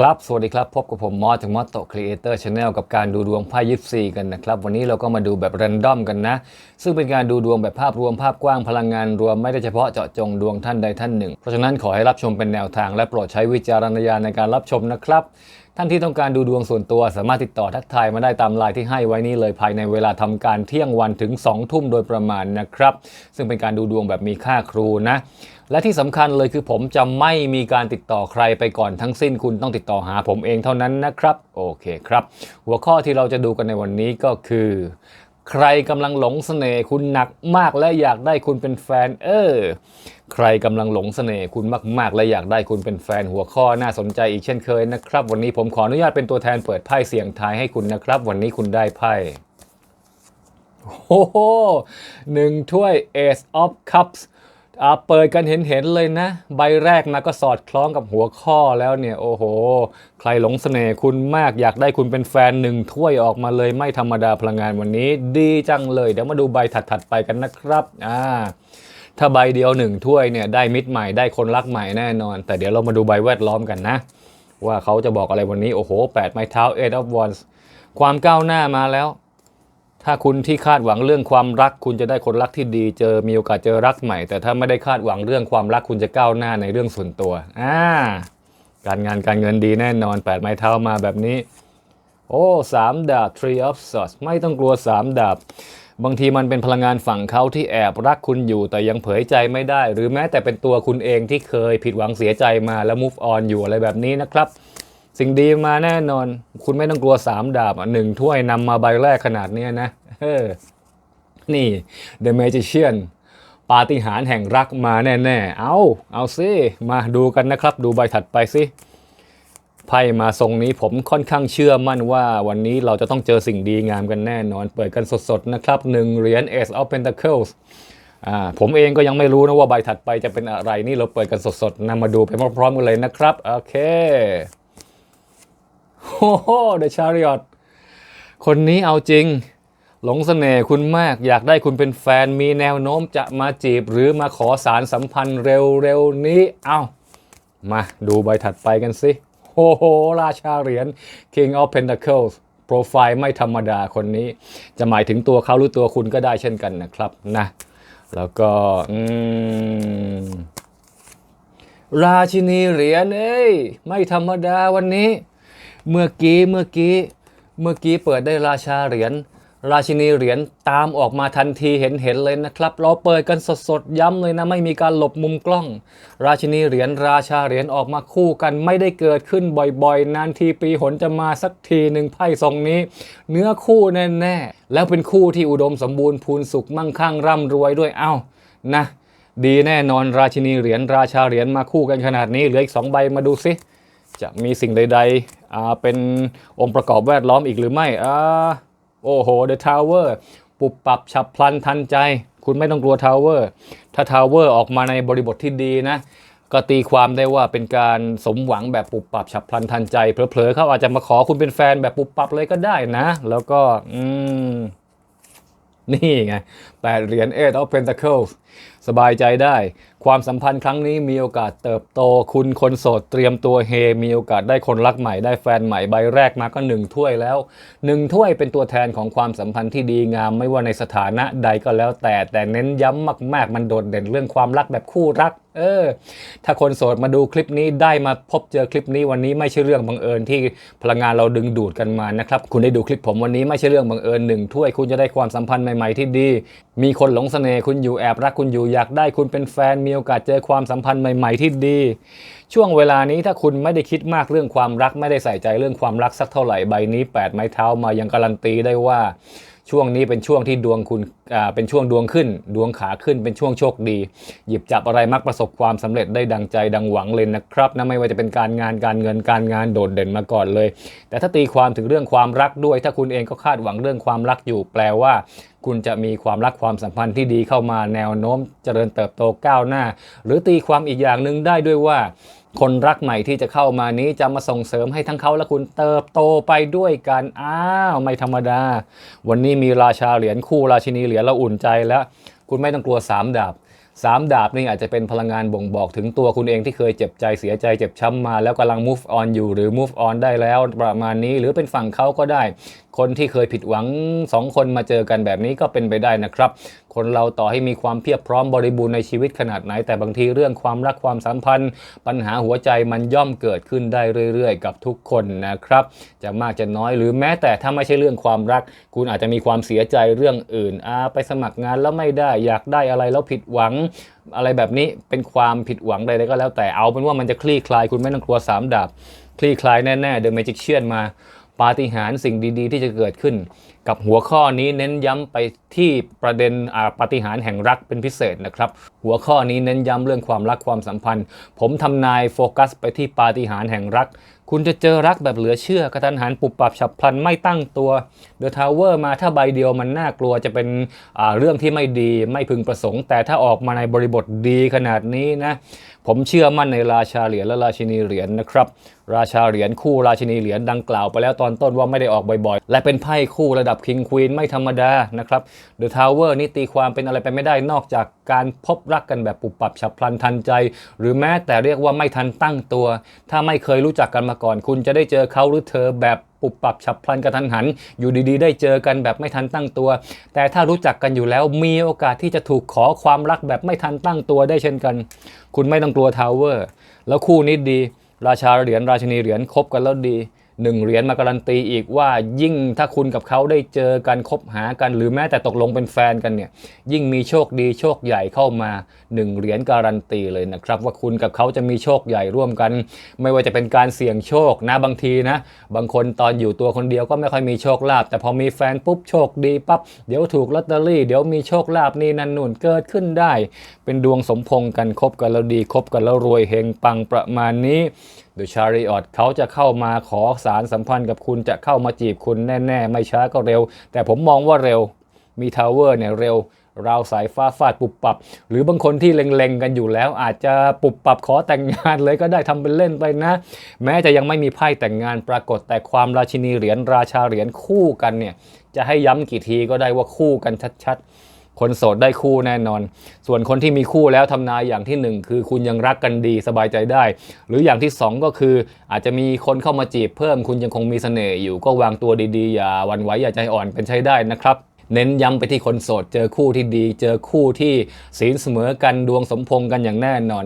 ครับ สวัสดีครับ พบกับผมมอสจากมอสโตครีเอเตอร์ชาแนลกับการดูดวงไพ่ยิปซีกันนะครับ วันนี้เราก็มาดูแบบรันดอมกันนะ ซึ่งเป็นการดูดวงแบบภาพรวมภาพกว้างพลังงานรวมไม่ได้เฉพาะเจาะจงดวงท่านใดท่านหนึ่ง เพราะฉะนั้นขอให้รับชมเป็นแนวทางและโปรดใช้วิจารณญาณในการรับชมนะครับ ท่านที่ต้องการดูดวงส่วนตัวสามารถติดต่อทักทายมาได้ตามไลน์ที่ให้ไว้นี้เลยภายในเวลาทำการเที่ยงวันถึง2ทุ่มโดยประมาณนะครับ ซึ่งเป็นการดูดวงแบบมีค่าครูนะ และที่สำคัญเลยคือผมจะไม่มีการติดต่อใครไปก่อนทั้งสิ้นคุณต้องติดต่อหาผมเองเท่านั้นนะครับโอเคครับ หัวข้อที่เราจะดูกันในวันนี้ก็คือ ใครกำลังหลงเสน่ห์คุณหนักมากและอยากได้คุณเป็นแฟน เออ ใครกำลังหลงเสน่ห์คุณมาก ๆ และอยากได้คุณเป็นแฟนหัวข้อน่าสนใจอีกเช่นเคยนะครับ วันนี้ผมขออนุญาตเป็นตัวแทนเปิดไพ่เสียงทายให้คุณนะครับ วันนี้คุณได้ไพ่โอ้โหหนึ่งถ้วย Ace of Cups เปิดกันเห็นเห็นๆเลยนะ ใบแรกมาก็สอดคล้องกับหัวข้อแล้วเนี่ยโอ้โห ใครหลงเสน่ห์คุณมากอยากได้คุณเป็นแฟนหนึ่งถ้วยออกมาเลยไม่ธรรมดาพลังงานวันนี้ ดีจังเลย เดี๋ยวมาดูใบถัดๆไปกันนะครับอ่าถ้าใบเดียวหนึ่งถ้วยเนี่ยได้มิตรใหม่ได้คนรักใหม่แน่นอน แต่เดี๋ยวเรามาดูใบแวดล้อมกันนะ ว่าเขาจะบอกอะไรวันนี้โอ้โหแปดไม้เท้า eight of wands ความก้าวหน้ามาแล้ว ถ้าคุณที่คาดหวังเรื่องความรัก คุณจะได้คนรักที่ดี เจอมีโอกาสเจอรักใหม่ แต่ถ้าไม่ได้คาดหวังเรื่องความรักคุณจะก้าวหน้าในเรื่องส่วนตัวอ่าการงานการเงินดีแน่นอนแปดไม้เท้ามาแบบนี้ โอ้สามดาบ three of swords ไม่ต้องกลัวสามดาบบางทีมันเป็นพลังงานฝั่งเขาที่แอบรักคุณอยู่แต่ยังเผยใจไม่ได้ หรือแม้แต่เป็นตัวคุณเองที่เคยผิดหวังเสียใจมาแล้ว move on อยู่อะไรแบบนี้นะครับ สิ่งดีมาแน่นอน คุณไม่ต้องกลัวสามดาบหนึ่งถ้วยนำมาใบแรกขนาดนี้นะเออนี่ The Magician ปาฏิหาริย์แห่งรักมาแน่ๆ เอาเอาซิมาดูกันนะครับ ดูใบถัดไปสิไพ่มาทรงนี้ผมค่อนข้างเชื่อมั่นว่าวันนี้เราจะต้องเจอสิ่งดีงามกันแน่นอน เปิดกันสดๆนะครับหนึ่งเหรียญ Ace of Pentacles อ่าผมเองก็ยังไม่รู้นะว่าใบถัดไปจะเป็นอะไรนี่เราเปิดกันสดๆนำมาดูไปพร้อมๆกันเลยนะครับ โอเค โอ้โห The Chariot คนนี้เอาจริง หลงเสน่ห์คุณมาก อยากได้คุณเป็นแฟนมีแนวโน้มจะมาจีบ หรือมาขอสารสัมพันธ์เร็วๆนี้ เอามาดูใบถัดไปกันสิโอ้โห ราชาเหรียญ King of Pentacles โปรไฟล์ไม่ธรรมดาคนนี้ จะหมายถึงตัวเขาหรือตัวคุณก็ได้เช่นกันนะครับนะ แล้วก็อืมราชินีเหรียญเอ้ย ไม่ธรรมดาวันนี้ เมื่อกี้เมื่อกี้เมื่อกี้เปิดได้ราชาเหรียญราชินีเหรียญตามออกมาทันทีเห็นเห็นเลยนะครับ เราเปิดกันสดๆย้ำเลยนะไม่มีการหลบมุมกล้อง ราชินีเหรียญราชาเหรียญออกมาคู่กันไม่ได้เกิดขึ้นบ่อยๆ นานทีปีหนจะมาสักทีหนึ่งไพ่ทรงนี้ เนื้อคู่แน่ๆ แล้วเป็นคู่ที่อุดมสมบูรณ์พูนสุขมั่งคั่งร่ำรวยด้วยเอ้านะ ดีแน่นอนราชินีเหรียญราชาเหรียญมาคู่กันขนาดนี้เหลืออีกสองใบมาดูสิจะมีสิ่งใด ๆ เป็นองค์ประกอบแวดล้อมอีกหรือไม่อ่าโอ้โห The Tower ปุบปรับฉับพลันทันใจ คุณไม่ต้องกลัว Tower ถ้า Tower อร์ออกมาในบริบทที่ดีนะก็ตีความได้ว่าเป็นการสมหวังแบบปุบปรับฉับพลันทันใจเผลอๆเขาอาจจะมาขอคุณเป็นแฟนแบบปุบปับเลยก็ได้นะ แล้วก็อืมนี่ไงแปดเหรียญ Eight of Pentacles สบายใจได้ ความสัมพันธ์ครั้งนี้มีโอกาสเติบโต คุณคนโสดเตรียมตัวเฮ มีโอกาสได้คนรักใหม่ได้แฟนใหม่ใบแรกมาก็หนึ่งถ้วยแล้วหนึ่งถ้วยเป็นตัวแทนของความสัมพันธ์ที่ดีงาม ไม่ว่าในสถานะใดก็แล้วแต่แต่เน้นย้ำมาก ๆ มันโดดเด่นเรื่องความรักแบบคู่รัก เออ ถ้าคนโสดมาดูคลิปนี้ได้มาพบเจอคลิปนี้วันนี้ไม่ใช่เรื่องบังเอิญที่พลังงานเราดึงดูดกันมานะครับ คุณได้ดูคลิปผมวันนี้ไม่ใช่เรื่องบังเอิญหนึ่งถ้วยคุณจะได้ความสัมพันธ์ใหม่ๆที่ดี มีคนหลงเสน่ห์คุณอยู่แอบรักคุณอยู่อยากได้คุณเป็นแฟนมีโอกาสเจอความสัมพันธ์ใหม่ ๆที่ดี ช่วงเวลานี้ถ้าคุณไม่ได้คิดมากเรื่องความรักไม่ได้ใส่ใจเรื่องความรักสักเท่าไหร่ใบนี้แปดไม้เท้ามายังการันตีได้ว่า ช่วงนี้เป็นช่วงที่ดวงคุณอ่าเป็นช่วงดวงขึ้น ดวงขาขึ้นเป็นช่วงโชคดี หยิบจับอะไรมักประสบความสำเร็จได้ดังใจดังหวังเลยนะครับนะไม่ว่าจะเป็นการงานการเงินการงานโดดเด่นมาก่อนเลย แต่ถ้าตีความถึงเรื่องความรักด้วย ถ้าคุณเองก็คาดหวังเรื่องความรักอยู่ แปลว่า คุณจะมีความรักความสัมพันธ์ที่ดีเข้ามาแนวโน้มเจริญเติบโตก้าวหน้า หรือตีความอีกอย่างหนึ่งได้ด้วยว่า คนรักใหม่ที่จะเข้ามานี้จะมาส่งเสริมให้ทั้งเขาและคุณเติบโตไปด้วยกัน อ้าวไม่ธรรมดา วันนี้มีราชาเหรียญคู่ราชินีเหรียญเราอุ่นใจแล้ว คุณไม่ต้องกลัวสามดาบสามดาบนี่อาจจะเป็นพลังงานบ่งบอกถึงตัวคุณเองที่เคยเจ็บใจเสียใจเจ็บช้ำมาแล้วกำลัง move on อยู่หรือ move on ได้แล้วประมาณนี้ หรือเป็นฝั่งเขาก็ได้ คนที่เคยผิดหวังสองคนมาเจอกันแบบนี้ก็เป็นไปได้นะครับ คนเราต่อให้มีความเพียบพร้อมบริบูรณ์ในชีวิตขนาดไหน แต่บางทีเรื่องความรักความสัมพันธ์ ปัญหาหัวใจมันย่อมเกิดขึ้นได้เรื่อยๆ กับทุกคนนะครับ จะมากจะน้อยหรือแม้แต่ถ้าไม่ใช่เรื่องความรัก คุณอาจจะมีความเสียใจเรื่องอื่นอาไปสมัครงานแล้วไม่ได้อยากได้อะไรแล้วผิดหวังอะไรแบบนี้เป็นความผิดหวังใดๆก็แล้วแต่เอาเป็นว่ามันจะคลี่คลายคุณไม่ต้องกลัวสามดาบคลี่คลายแน่ๆ The Magician มา ปาฏิหาริย์สิ่งดีๆ ที่จะเกิดขึ้น กับหัวข้อนี้เน้นย้ำไปที่ประเด็นอาปาฏิหาริย์แห่งรักเป็นพิเศษนะครับ หัวข้อนี้เน้นย้ำเรื่องความรักความสัมพันธ์ ผมทำนายโฟกัสไปที่ปาฏิหาริย์แห่งรัก คุณจะเจอรักแบบเหลือเชื่อกระทันหันปุบปับฉับพลันไม่ตั้งตัวเดอะทาวเวอร์มาถ้าใบเดียวมันน่ากลัวจะเป็นอาเรื่องที่ไม่ดีไม่พึงประสงค์ แต่ถ้าออกมาในบริบทดีขนาดนี้นะ ผมเชื่อมั่นในราชาเหรียญและราชินีเหรียญนะครับ ราชาเหรียญคู่ราชินีเหรียญดังกล่าวไปแล้วตอนต้นว่าไม่ได้ออกบ่อยๆ และเป็นไพ่คู่ระดับคิงควีนไม่ธรรมดานะครับเดอะทาวเวอร์นี่ตีความเป็นอะไรไปไม่ได้นอกจากการพบรักกันแบบปุบปับฉับพลันทันใจ หรือแม้แต่เรียกว่าไม่ทันตั้งตัว ถ้าไม่เคยรู้จักกันมาก่อน คุณจะได้เจอเขาหรือเธอแบบ ปุบปรับฉับพลันกระทันหัน อยู่ดีๆ ได้เจอกันแบบไม่ทันตั้งตัว แต่ถ้ารู้จักกันอยู่แล้วมีโอกาสที่จะถูกขอความรักแบบไม่ทันตั้งตัวได้เช่นกัน คุณไม่ต้องกลัวทาวเวอร์ แล้วคู่นี้ดี ราชาเหรียญราชินีเหรียญคบกันแล้วดี หนึ่งเหรียญมาการันตีอีกว่ายิ่งถ้าคุณกับเขาได้เจอกันคบหากันหรือแม้แต่ตกลงเป็นแฟนกันเนี่ยยิ่งมีโชคดีโชคใหญ่เข้ามาหนึ่งเหรียญการันตีเลยนะครับว่าคุณกับเขาจะมีโชคใหญ่ร่วมกัน ไม่ว่าจะเป็นการเสี่ยงโชคนะบางทีนะบางคนตอนอยู่ตัวคนเดียวก็ไม่ค่อยมีโชคลาภแต่พอมีแฟนปุ๊บโชคดีปั๊บเดี๋ยวถูกลอตเตอรี่เดี๋ยวมีโชคลาภนี่นั่นนู่นเกิดขึ้นได้ เป็นดวงสมพงษ์กันคบกันแล้วดีคบกันแล้วรวยเฮงปังประมาณนี้ เดอะชาริออตเขาจะเข้ามาขอสารสัมพันธ์กับคุณจะเข้ามาจีบคุณแน่ ๆ ไม่ช้าก็เร็ว แต่ผมมองว่าเร็วมีทาวเวอร์เนี่ยเร็วราวสายฟ้าฟาดปุบปับ หรือบางคนที่เล็งๆกันอยู่แล้ว อาจจะปุบปับขอแต่งงานเลยก็ได้ทำเป็นเล่นไปนะ แม้จะยังไม่มีไพ่แต่งงานปรากฏแต่ความราชินีเหรียญราชาเหรียญคู่กันเนี่ยจะให้ย้ำกี่ทีก็ได้ว่าคู่กันชัดๆ คนโสดได้คู่แน่นอน ส่วนคนที่มีคู่แล้วทำนายอย่างที่หนึ่งคือคุณยังรักกันดีสบายใจได้ หรืออย่างที่สองก็คือ อาจจะมีคนเข้ามาจีบเพิ่ม คุณยังคงมีเสน่ห์อยู่ก็วางตัวดีๆ อย่าวันไหวอย่าใจอ่อนเป็นใช้ได้นะครับ เน้นย้ำไปที่คนโสด เจอคู่ที่ดี เจอคู่ที่ศีลเสมอกันดวงสมพงกันอย่างแน่นอน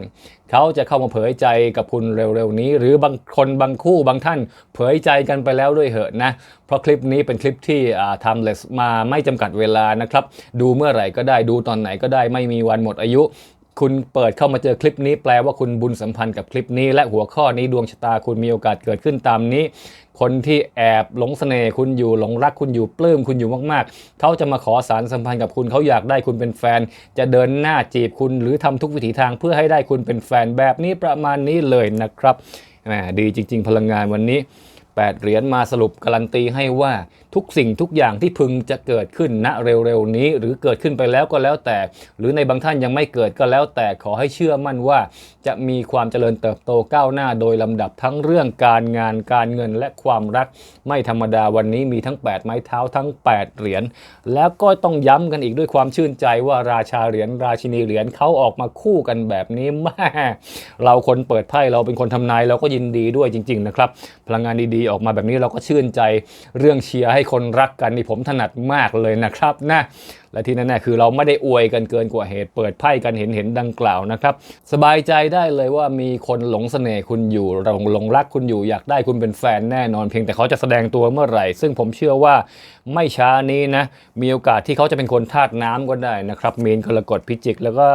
เขาจะเข้ามาเผยใจกับคุณเร็วๆนี้ หรือบางคนบางคู่บางท่านเผยใจกันไปแล้วด้วยเหอะนะ เพราะคลิปนี้เป็นคลิปที่อ่า timeless มาไม่จำกัดเวลานะครับ ดูเมื่อไหร่ก็ได้ดูตอนไหนก็ได้ไม่มีวันหมดอายุ คุณเปิดเข้ามาเจอคลิปนี้แปลว่าคุณบุญสัมพันธ์กับคลิปนี้ และหัวข้อนี้ดวงชะตาคุณมีโอกาสเกิดขึ้นตามนี้ คนที่แอบหลงเสน่ห์คุณอยู่หลงรักคุณอยู่ปลื้มคุณอยู่มากๆ เขาจะมาขอสารสัมพันธ์กับคุณเขาอยากได้คุณเป็นแฟน จะเดินหน้าจีบคุณหรือทำทุกวิถีทางเพื่อให้ได้คุณเป็นแฟนแบบนี้ประมาณนี้เลยนะครับแหมดีจริง ๆ พลังงานวันนี้ 8 เหรียญมาสรุปการันตีให้ว่า ทุกสิ่งทุกอย่างที่พึงจะเกิดขึ้นณเร็วๆนี้ หรือเกิดขึ้นไปแล้วก็แล้วแต่ หรือในบางท่านยังไม่เกิดก็แล้วแต่ขอให้เชื่อมั่นว่า จะมีความเจริญเติบโตก้าวหน้าโดยลำดับทั้งเรื่องการงานการเงินและความรักไม่ธรรมดาวันนี้มีทั้ง 8 ไม้เท้าทั้ง 8 เหรียญแล้วก็ต้องย้ำกันอีกด้วยความชื่นใจว่าราชาเหรียญราชินีเหรียญเขาออกมาคู่กันแบบนี้แม่เราคนเปิดไพ่เราเป็นคนทำนายเราก็ยินดีด้วยจริง ๆ นะครับ พลังงานดีๆออกมาแบบนี้เราก็ชื่นใจเรื่องเชียร์ให้คนรักกันนี่ผมถนัดมากเลยนะครับนะ และที่แน่ๆคือเราไม่ได้อวยกันเกินกว่าเหตุเปิดไพ่กันเห็นเห็นดังกล่าวนะครับ สบายใจได้เลยว่ามีคนหลงเสน่ห์คุณอยู่หลงหลงรักคุณอยู่อยากได้คุณเป็นแฟนแน่นอนเพียงแต่เขาจะแสดงตัวเมื่อไหร่ ซึ่งผมเชื่อว่าไม่ช้านี้นะมีโอกาสที่เขาจะเป็นคนธาตุน้ำก็ได้นะครับมีนกรกฎพิจิก แล้วก็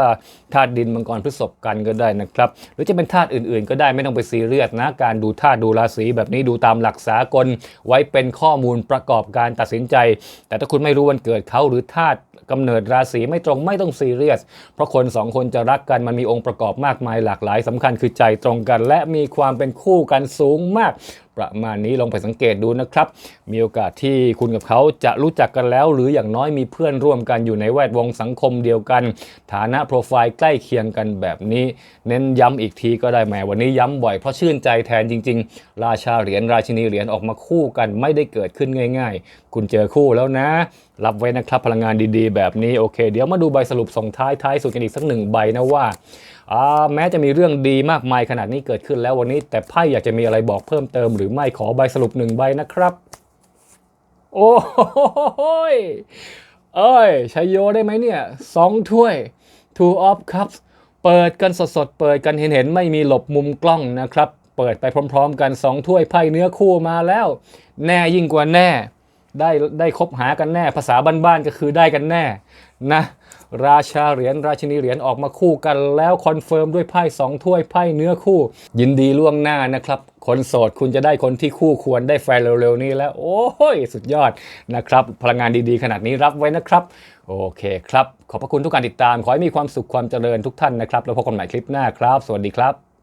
ธาตุดินมังกรพฤษภกันก็ได้นะครับหรือจะเป็นธาตุอื่นๆ ก็ได้ไม่ต้องไปซีเรียสนะการดูธาตุดูราศีแบบนี้ดูตามหลักสากล ไว้เป็นข้อมูลประกอบการตัดสินใจ แต่ถ้าคุณไม่รู้วันเกิดเขาหรือธาตุ กำเนิดราศีไม่ตรงไม่ต้องซีเรียส เพราะคนสองคนจะรักกันมันมีองค์ประกอบมากมายหลากหลายสำคัญคือใจตรงกัน และมีความเป็นคู่กันสูงมาก ประมาณนี้ลองไปสังเกตดูนะครับ มีโอกาสที่คุณกับเขาจะรู้จักกันแล้ว หรืออย่างน้อยมีเพื่อนร่วมกันอยู่ในแวดวงสังคมเดียวกัน ฐานะโปรไฟล์ใกล้เคียงกันแบบนี้ เน้นย้ำอีกทีก็ได้แหมวันนี้ย้ำบ่อยเพราะชื่นใจแทนจริง ๆ ราชาเหรียญราชินีเหรียญออกมาคู่กันไม่ได้เกิดขึ้นง่าย ๆ คุณเจอคู่แล้วนะ รับไว้นะครับพลังงานดีๆ แบบนี้โอเค เดี๋ยวมาดูใบสรุปส่งท้ายท้ายสุดกันอีกสักหนึ่งใบนะว่า แม้จะมีเรื่องดีมากมายขนาดนี้เกิดขึ้นแล้ววันนี้ แต่ไพ่อยากจะมีอะไรบอกเพิ่มเติมหรือไม่ขอใบสรุปหนึ่งใบนะครับ โอ้โหยเอ้ยชัยโยได้ไหมเนี่ยสองถ้วย two of cups เปิดกันสดๆ เปิดกันเห็นๆ ไม่มีหลบมุมกล้องนะครับ เปิดไปพร้อมๆ กันสองถ้วยไพ่เนื้อคู่มาแล้ว แน่ยิ่งกว่าแน่ ได้ได้คบหากันแน่ ภาษาบ้านๆก็คือได้กันแน่นะราชาเหรียญราชินีเหรียญออกมาคู่กันแล้วคอนเฟิร์มด้วยไพ่สองถ้วยไพ่เนื้อคู่ ยินดีล่วงหน้านะครับ คนโสดคุณจะได้คนที่คู่ควรได้แฟนเร็วๆนี้แล้ว โอ้ยสุดยอดนะครับ พลังงานดีๆ ขนาดนี้รับไว้นะครับ โอเคครับ ขอบพระคุณทุกการติดตาม ขอให้มีความสุขความเจริญทุกท่านนะครับ แล้วพบกันใหม่คลิปหน้าครับ สวัสดีครับ